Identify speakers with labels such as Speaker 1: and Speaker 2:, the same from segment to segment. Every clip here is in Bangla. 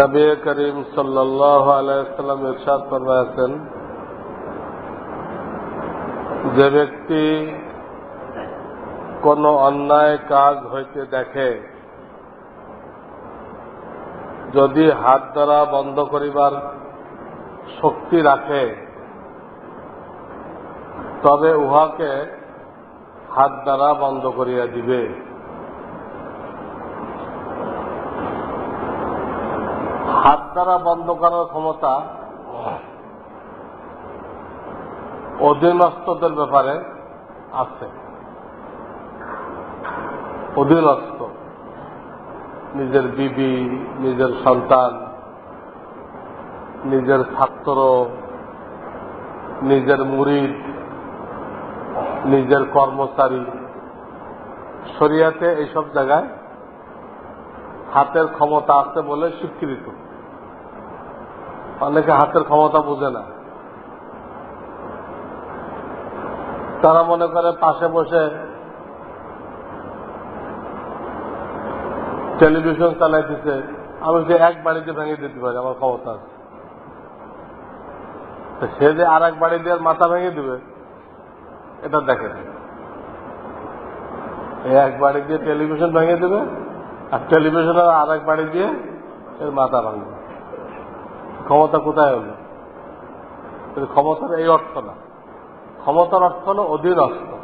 Speaker 1: নবী করিম আলাইসাল্লাম ইরশাদ ফরমায়াছেন, যে ব্যক্তি কোন অন্যায় কাজ হইতে দেখে, যদি হাত দ্বারা বন্ধ করিবার শক্তি রাখে, তবে উহাকে হাত দ্বারা বন্ধ করিয়া দিবে হাত দ্বারা বন্ধ করার ক্ষমতা অধীনস্থদের ব্যাপারে আছে। অধীনস্থ। নিজের বিবি, নিজের সন্তান, নিজের ছাত্র, নিজের মুরিদ, নিজের কর্মচারী। শরিয়াতে এইসব জায়গায় হাতের ক্ষমতা আছে বলে স্বীকৃত। অনেকে হাতের ক্ষমতা বুঝে না। তারা মনে করে পাশে বসে টেলিভিশন চালাইতেছে। আমি যে এক বাড়িতে ভেঙে দিতে পারি, আমার ক্ষমতা আছে। সে যে আর এক বাড়ি দিয়ে মাথা ভেঙে দিবে, এটা দেখে এক বাড়ি দিয়ে টেলিভিশন ভেঙে দেবে, আর টেলিভিশনের আর এক বাড়ি দিয়ে এর মাথা ভাঙবে। ক্ষমতা কোথায় হলো ক্ষমতার এই অর্থ না। ক্ষমতার অর্থ হলো অধীনস্থ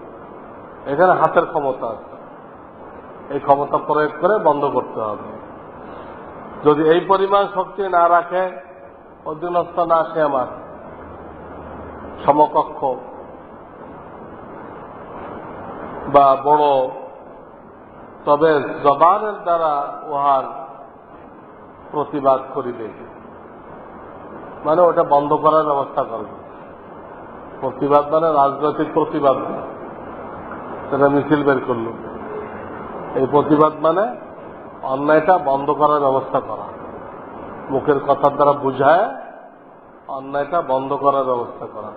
Speaker 1: এখানে হাতের ক্ষমতা আছে। এই ক্ষমতা প্রয়োগ করে বন্ধ করতে হবে। যদি এই পরিমাণ শক্তি না রাখে অধীনস্থ না আসে আমার। সমকক্ষ বা বড়। তবে জবানের দ্বারা উহার প্রতিবাদ করিবে। মানে ওটা বন্ধ করার ব্যবস্থা করবে। প্রতিবাদ মানে রাজনৈতিক প্রতিবাদ। সেটা মিছিল বের করল। এই প্রতিবাদ মানে অন্যায়টা বন্ধ করার ব্যবস্থা করা। মুখের কথার দ্বারা বুঝায় অন্যায়টা বন্ধ করার ব্যবস্থা করা।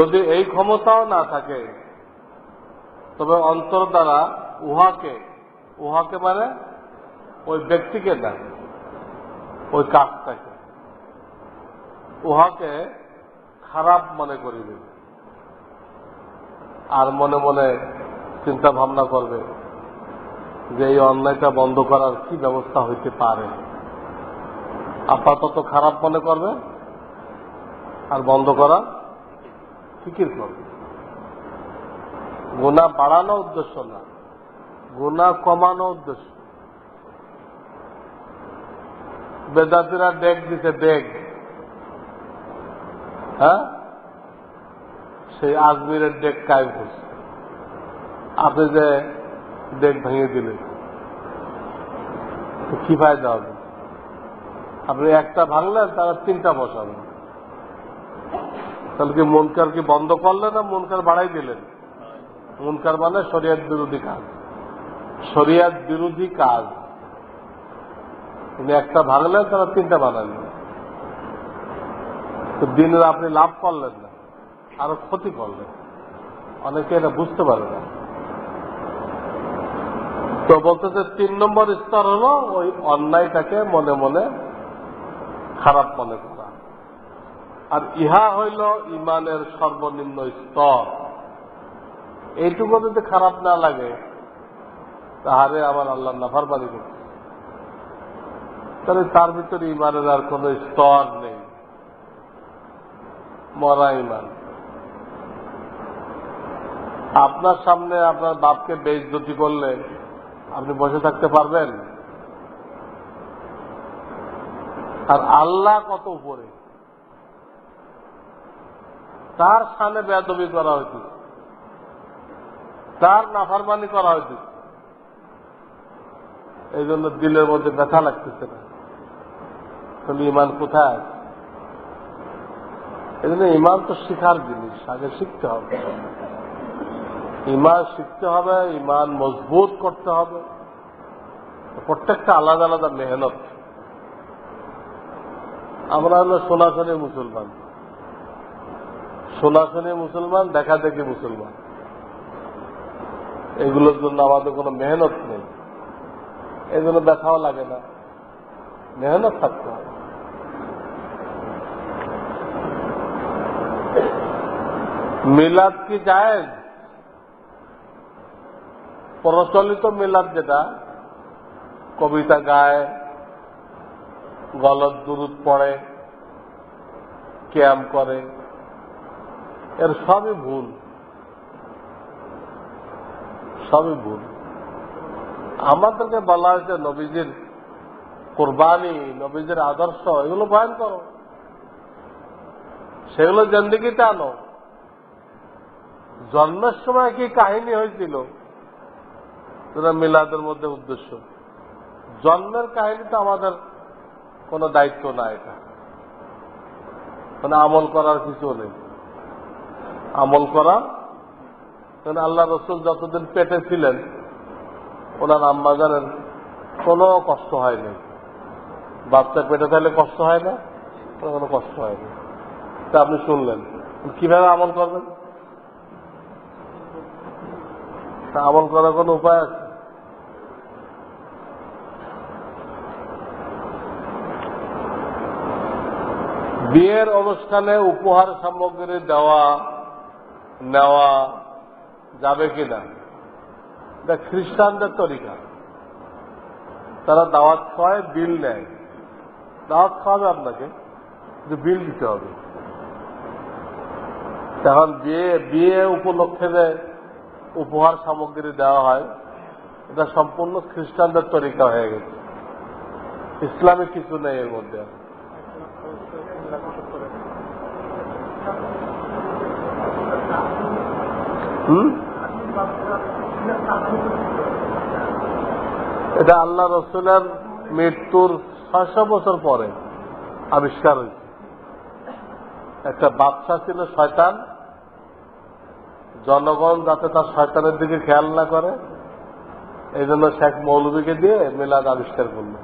Speaker 1: যদি এই ক্ষমতাও না থাকে, তবে অন্তর দ্বারা উহাকে উহাকে মানে ওই ব্যক্তিকে না ওই কাজটাকে। উহাকে খারাপ মনে করিবে। আর মনে মনে চিন্তা ভাবনা করবে যে এই অন্যায়টা বন্ধ করার কি ব্যবস্থা হইতে পারে। আপাতত খারাপ মনে করবে আর বন্ধ করা ফিকির করবে। গুণা বাড়ানো উদ্দেশ্য না গুণা কমানো উদ্দেশ্য। বেদাতিরা ডেক দিতে ডেক হ্যাঁ? সেই আজমিরের ডেক কায়েম করছে আপনি যে ডেক ভেঙে দিলেন কি ফায়দা হবে? আপনি একটা ভাঙলেন তারা তিনটা বসাবেন তাহলে কি মনকার কি বন্ধ করলেন না মনকার বাড়াই দিলেন? মনকার মানে শরিয়াত বিরোধী কাজ। শরিয়াত বিরোধী কাজ। একটা ভাঙলেন তারা তিনটা বানালেন। তো দিনের আপনি লাভ করলেন না, আরও ক্ষতি করলেন। অনেকে এটা বুঝতে পারে না। তো বলতেছে, তিন নম্বর স্তর হলো ওই অন্যায়টাকে মনে মনে খারাপ মনে করা। আর ইহা হইল ইমানের সর্বনিম্ন স্তর। এইটুকু যদি খারাপ না লাগে তাহারে আমার আল্লাহ নাফারবানি করছে। তাহলে তার ভিতরে ইমানের আর কোন স্তর নেই। মরা ইমান। আপনার সামনে আপনার বাপকে বেইজ্জতি করলে আপনি বসে থাকতে পারবেন? আর আল্লাহ কত উপরে? তার সামনে বেদবি করা হয়েছে। তার নাফারমানি করা হয়েছে। এই জন্য দিলের মধ্যে ব্যথা লাগতেছে না। তাহলে ইমান কোথায়? আছে এই জন্য ইমান তো শিখার জিনিস, আগে শিখতে হবে। ইমান শিখতে হবে ইমান মজবুত করতে হবে। প্রত্যেকটা আলাদা আলাদা মেহনত। আমরা হলো সোনাশনি মুসলমান। সোনাশনি মুসলমান দেখা দেখি মুসলমান। এগুলোর জন্য আমাদের কোনো মেহনত নেই। এগুলো দেখাও লাগে না। মেহনত থাকতে হবে। মিলাদ কি জায়েজ? প্রচলিত মিলাদ যেটা, কবিতা গায়, গলত দুরুদ পড়ে ক্যাম্প করে, এর সবই ভুল। সবই ভুল। আমাদেরকে বলা হয়েছে, নবীজির কোরবানি, নবীজির আদর্শ, এগুলো বয়ান করো। সেগুলো জন্দিগিতে আনো। জন্মের সময় কি কাহিনী হয়েছিল? সেটা মিলাদের মধ্যে উদ্দেশ্য। জন্মের কাহিনী তো আমাদের কোনো দায়িত্ব না এটা। মানে আমল করার কিছু নেই। আমল করা কারণ আল্লাহ রসুল যতদিন পেটে ছিলেন, ওনার আম্মা জানেন কোনো কষ্ট হয়নি। বাচ্চা পেটে থাকলে কষ্ট হয় না কোনো কষ্ট হয়নি। তা আপনি শুনলেন। কীভাবে আমল করবেন? তা আমল করার কোনো উপায় আছে? বিয়ের অনুষ্ঠানে উপহার সামগ্রী দেওয়া, নেওয়া যাবে কিনা? এটা খ্রিস্টানদের তরিকা। তারা দাওয়াত খাওয়ায়, বিল নেয়। দাওয়াত খাওয়াবে আপনাকে, কিন্তু বিল দিতে হবে। তখন বিয়ে বিয়ে উপলক্ষে যে উপহার সামগ্রী দেওয়া হয়। এটা সম্পূর্ণ খ্রিস্টানদের তরিকা হয়ে গেছে। ইসলামিক কিছু নেই এর মধ্যে এটা আল্লাহ রসুলের মৃত্যুর ছয়শো বছর পরে আবিষ্কার হয়েছে। একটা বাচ্চা ছিল শয়তান। জনগণ যাতে তার শয়তানের দিকে খেয়াল না করে এই জন্য শেখ মৌলবীকে দিয়ে মিলাদ আবিষ্কার করল।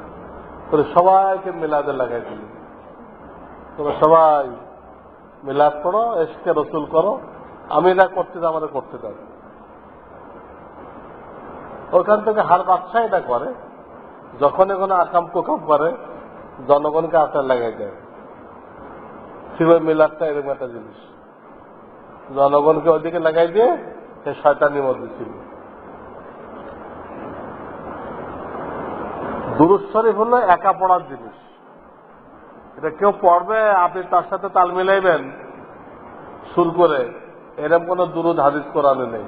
Speaker 1: করে সবাইকে মিলাদে লাগাই দিল। তোমরা সবাই মিলাদ করো, এসকে রসুল করো, আমি না করতে চাই আমাদের করতে চাই ওখান থেকে হার বাচ্চা এটা করে, যখন কোনো আকাম কোকাম করে, জনগণকে আটার লাগাই দেয়। ছিল মিলাদটা এরকম একটা জিনিস। জনগণকে ওদিকে লাগাই দিয়ে সে শয়তানির মধ্যে ছিল দুরুদ শরীফ হলো একা পড়ার জিনিস। এটা কেউ পড়বে, আপনি তার সাথে তাল মিলাইবেন, সুর করে। এরকম কোন দুরুদ হাদিস কোরআনে নেই।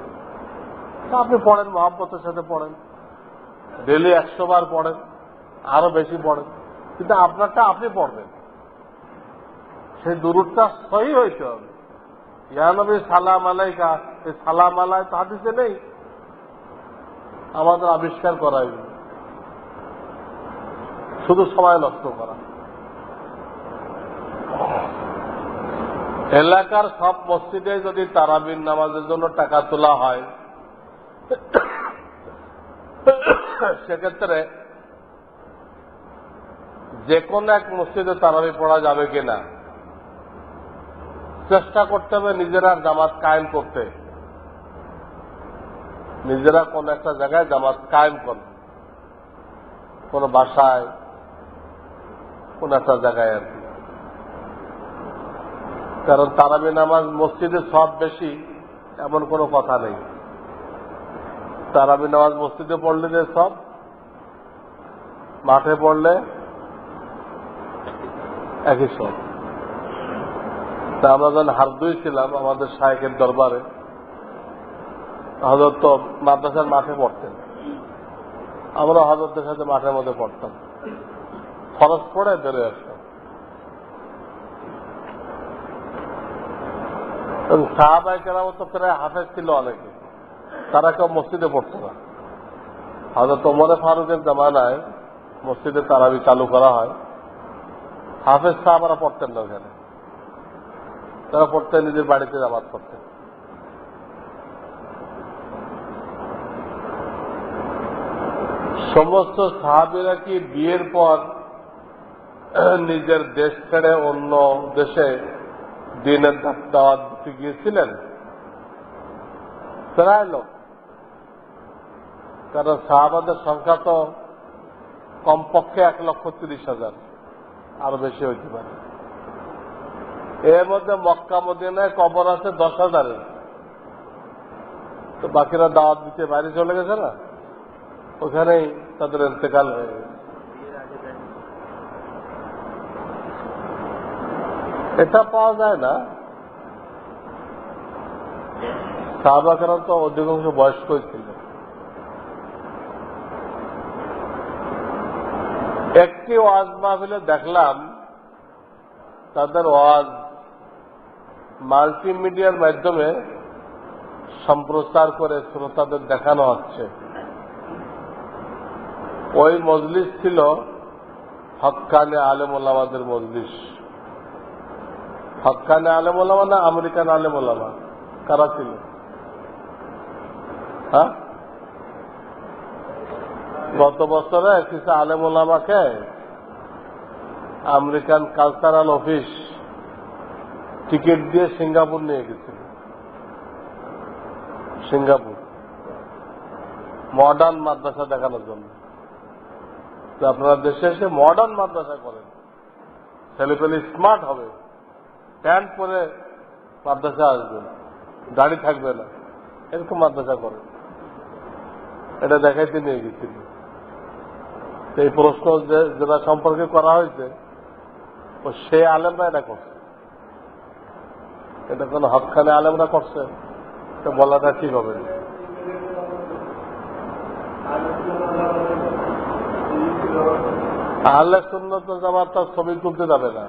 Speaker 1: আপনি পড়েন, মহাব্বতের সাথে পড়েন। ডেলি একশো বার পড়েন, আরও বেশি পড়েন। কিন্তু আপনারটা আপনি পড়বেন। সেই দুরুদটা সহি হইতে হবে। ইয়ানবী সালাম আলাইকা। এই সালাম আলাই হাদিসে নেই। আমাদের আবিষ্কার করাই। শুধু সময় নষ্ট করা। এলাকার সব মসজিদে যদি তারাবিন নামাজের জন্য টাকা তোলা হয়, সেক্ষেত্রে যে কোনো এক মসজিদে তারাবি পড়া যাবে কিনা? চেষ্টা করতে হবে নিজেরা জামাত কায়েম করতে। নিজেরা কোন একটা জায়গায় জামাত কায়েম করবে কোন বাসায়, কোন একটা জায়গায় আর কি। কারণ তারাবি নামাজ মসজিদে সব বেশি, এমন কোনো কথা নেই। তারাবি নামাজ মসজিদে পড়লে যে সব, মাঠে পড়লে একই সব। তা আমরা যখন হারদুই ছিলাম আমাদের শাহেকের দরবারে হজরত তো মাদ্রাসার মাঠে পড়তেন। আমরা হজরতের সাথে মাঠের মধ্যে পড়তাম। খরচ পড়ে বেরোয় আসতাম সাহাবাই কেরাম তো প্রায় হাফেজ ছিল অনেকে। তারা কেউ মসজিদে পড়তো না। হয়তো তোমরে ফারুকের জামানায় মসজিদে তারাবি চালু করা হয়। হাফেজ সাহাবারা পড়তেন না ওখানে। তারা পড়তেন নিজের বাড়িতে জামাত পড়তেন সমস্ত সাহাবিরা কি বিয়ের পর নিজের দেশ ছেড়ে অন্য দেশে দিনের দাওয়াত দিতে গিয়েছিলেন? প্রায় লোক। কারণ সাহাবাদের সংখ্যা তো কমপক্ষে এক লক্ষ তিরিশ হাজার, আরও বেশি হইতে পারে। এর মধ্যে মক্কা, মদিনায় কবর আছে দশ হাজারের। তো বাকিরা দাওয়াত দিতে বাইরে চলে গেছে না? ওখানেই তাদের ইন্তেকাল হয়ে গেছে। এটা পাওয়া যায় না। সাহাবাকেরা তো অধিকাংশ বয়স্কই ছিল। একটি ওয়াজ মাহফিলে দেখলাম তাদের ওয়াজ মাল্টিমিডিয়ার মাধ্যমে সম্প্রচার করে শ্রোতাদের দেখানো হচ্ছে। ওই মজলিস ছিল হকানে আলেম ওলামাদের মজলিস। হকানে আলেম ওলামা না আমেরিকান আলেম ওলামা কারা ছিল? হ্যাঁ? গত বছরে কিছু আলেম ওলামাকে আমেরিকান কালচারাল অফিস টিকিট দিয়ে সিঙ্গাপুর নিয়ে গেছিল। সিঙ্গাপুর। মডার্ন মাদ্রাসা দেখানোর জন্য। আপনারা দেশে এসে মডার্ন মাদ্রাসা করেন। ছেলেপেলে স্মার্ট হবে। প্যান্ট পরে মাদ্রাসা আসবে। গাড়ি থাকবে না। এরকম মাদ্রাসা করেন। এটা দেখাইতে নিয়ে গেছিল। এই প্রশ্ন যেটা সম্পর্কে করা হয়েছে, ও সে আলেমরা এটা করছে। এটা কোন হকখানে আলেমরা করছে। তো বলাটা ঠিক হবে। আহলে সুন্নত জামাত তার ছবি তুলতে যাবে না।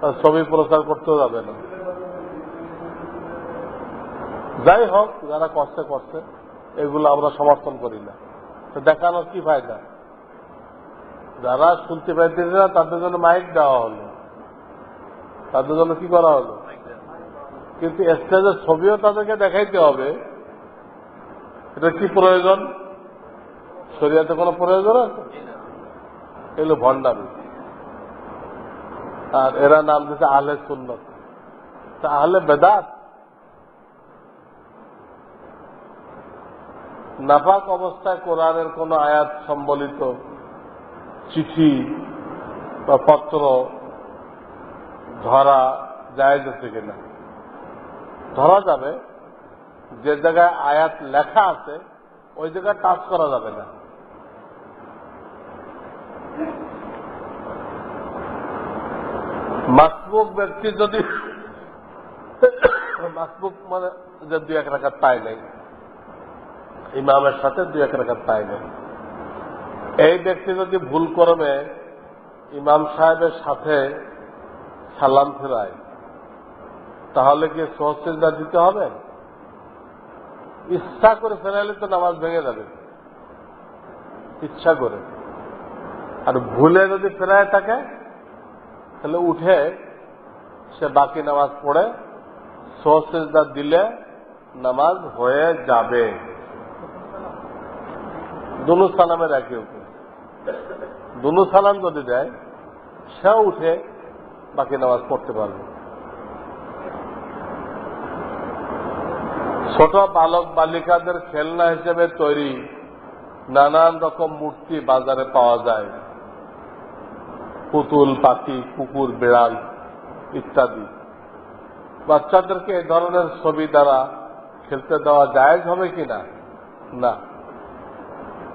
Speaker 1: তার ছবি প্রচার করতেও যাবে না। যাই হোক, যারা করছে করছে। এগুলো আমরা সমর্থন করি না। তো দেখানোর কি ফায়দা? যারা শুনতে পাইতেছে না, তাদের জন্য মাইক দেওয়া হলো। তাদের জন্য কি করা হলো? কিন্তু স্টেজের ছবিও তাদেরকে দেখাইতে হবে। এটা কি প্রয়োজন? শরিয়াতে কোনো প্রয়োজন আছে? এগুলো ভণ্ডামি। আর এরা নাম দিচ্ছে আহলে সুন্নত। তা আহলে বেদাত? নাফাক অবস্থায় কোরআনের কোন আয়াত সম্বলিত চিঠি বা পত্র ধরা যায় আছে কিনা? ধরা যাবে, যে জায়গায় আয়াত লেখা আছে, ওই জায়গায় টাচ করা যাবে না। মাসবুক ব্যক্তি যদি, মাসবুক মানে যে দুই এক রাখাত পায় নাই, ইমামের সাথে দুই এক রাখাত পায় নাই। এই ব্যক্তি যদি ভুল করবে ইমাম সাহেবের সাথে সালাম ফেরায় তাহলে কি সহসিজা দিতে হবে? ইচ্ছা করে ফেরাইলে তো নামাজ ভেঙে যাবে। ইচ্ছা করে। আর ভুলে যদি ফেরায় থাকে, তাহলে উঠে সে বাকি নামাজ পড়ে সহসিজা দিলে নামাজ হয়ে যাবে। দুনু সালামের একই উপর দুনু সালাম যদি দেয় সে উঠে বাকি নামাজ পড়তে পারবে। ছোট বালক বালিকাদের খেলনা হিসেবে তৈরি নানান রকম মূর্তি বাজারে পাওয়া যায়। পুতুল, পাখি, কুকুর, বিড়াল ইত্যাদি। বাচ্চাদেরকে এই ধরনের ছবি দ্বারা খেলতে দেওয়া জায়েজ হবে কিনা না?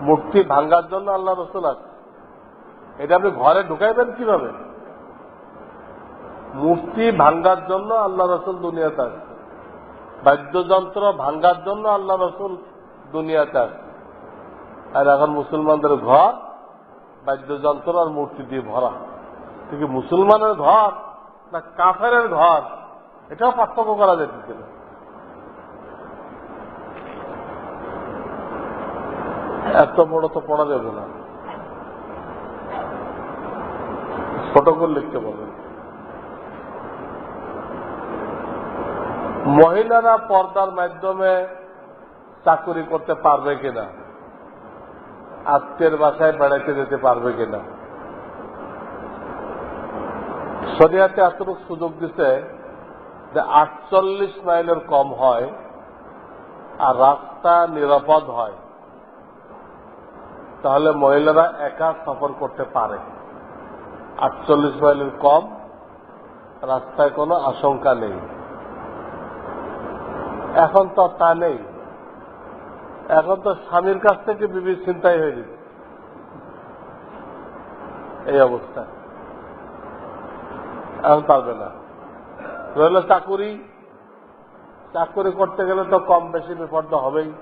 Speaker 1: মূর্তি ভাঙ্গার জন্য আল্লাহ রসুল আছে এটা আপনি ঘরে ঢুকাইবেন কীভাবে? মূর্তি ভাঙ্গার জন্য আল্লাহ রসুল দুনিয়াতে আছে বাদ্যযন্ত্র ভাঙ্গার জন্য আল্লাহ রসুল দুনিয়াতে আছে আর এখন মুসলমানদের ঘর বাদ্যযন্ত্র আর মূর্তি দিয়ে ভরা। ঠিক মুসলমানের ঘর না কাফের ঘর? এটাও পার্থক্য করা যেতেছিল এত বড় তো পড়া যাবে না। ছোট করে লিখতে বলবে মহিলারা পর্দার মাধ্যমে চাকুরি করতে পারবে কিনা? আত্মীয়ের বাসায় বেড়াইতে যেতে পারবে কিনা? শরিয়াতে এতটুকু সুযোগ দিছে যে আটচল্লিশ মাইলের কম হয় আর রাস্তা নিরাপদ হয়। তাহলে মহিলারা একা সফর করতে পারে। আটচল্লিশ মাইলের কম, রাস্তায় কোনো আশঙ্কা নেই। এখন তো তা নেই। এখন তো স্বামীর কাছ থেকে বিবি চিন্তাই হয়ে গেছে। এই অবস্থা। এখন পারবে না। রইল চাকুরি। চাকুরি করতে গেলে তো কম বেশি বিপর্দ হবেই।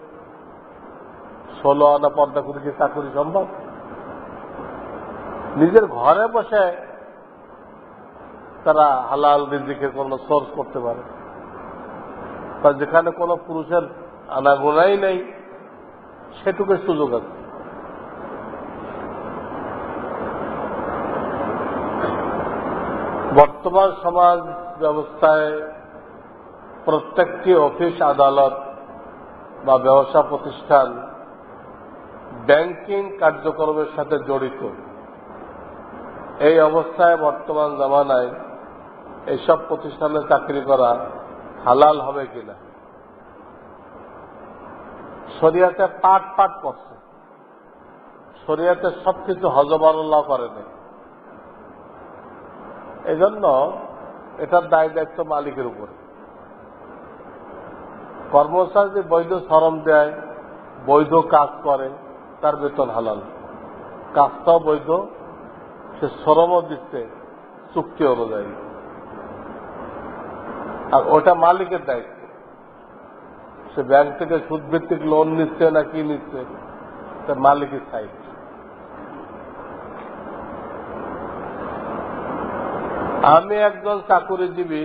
Speaker 1: ষোলো আনা পর্দা করে কি চাকুরি সম্ভব? নিজের ঘরে বসে তারা হালাল রিজিকের কোন সোর্স করতে পারে। তা যেখানে কোনো পুরুষের আনাগোনাই নেই, সেটুকু সুযোগ আছে। বর্তমান সমাজ ব্যবস্থায় প্রত্যেকটি অফিস, আদালত বা ব্যবসা প্রতিষ্ঠান ব্যাংকিং কার্যক্রমের সাথে জড়িত। এই অবস্থায় বর্তমান জামানায় এইসব প্রতিষ্ঠানে চাকরি করা হালাল হবে কিনা? শরিয়াতে পাট পাট করছে। শরিয়াতে সবকিছু হজবারুল্লাহ করে নেই। এই এটার দায় দায়িত্ব মালিকের উপরে। কর্মচারী যে বৈধ শ্রম দেয়, বৈধ কাজ করে, তার বেতন হালাল। কাজটাও বৈধ, সে শ্রমও দিচ্ছে চুক্তি অনুযায়ী। আর ওটা মালিকের দায়িত্ব। সে ব্যাংক থেকে সুদ ভিত্তিক লোন নিচ্ছে না কি নিচ্ছে তা মালিকের সাইড আমি একজন চাকুরিজীবী,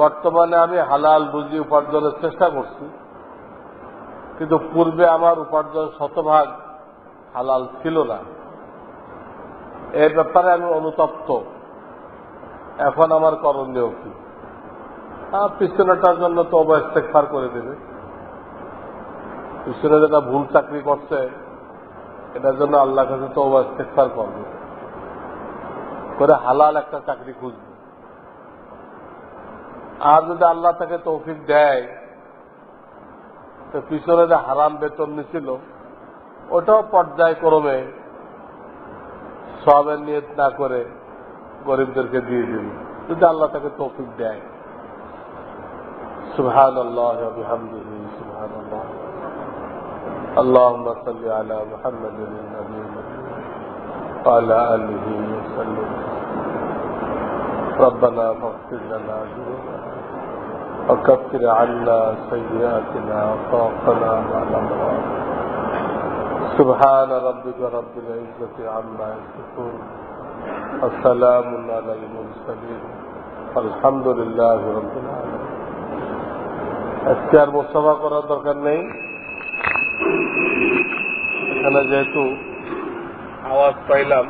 Speaker 1: বর্তমানে আমি হালাল বুঝি উপার্জনের চেষ্টা করছি, কিন্তু পূর্বে আমার উপার্জন শতভাগ হালাল ছিল না। এই ব্যাপারে আমি অনুতপ্ত। এখন আমার করণীয় কি? পিছনেটার জন্য তো অবস্তেকফার করে দেবে। পিছনে যেটা ভুল চাকরি করছে, এটার জন্য আল্লাহ কাছে তো অবস্তেকফার করবে। করে হালাল একটা চাকরি খুঁজবে। আর যদি আল্লাহ তাকে তৌফিক দেয়, তো পিছনে যে হারাম বেতন নিছিল, ওটাও পর্যায়ক্রমে সবের নিয়ত না করে গরিবদেরকে দিয়ে দিবি। যদি আল্লাহ তাকে তৌফিক দেয়। سبحان الله وبحمده سبحان الله اللهم صل على محمد النبي وعلى آله وسلم. ربنا فاغفر لنا ذنوبنا وكفر عنا سيئاتنا وتوفنا مع الأمراض سبحان ربك رب العزة عما يصفون. السلام على المرسلين. الحمد لله رب العالمين. আজকে আর মোস্তফা করার দরকার নেই। এখানে যেহেতু আওয়াজ পাইলাম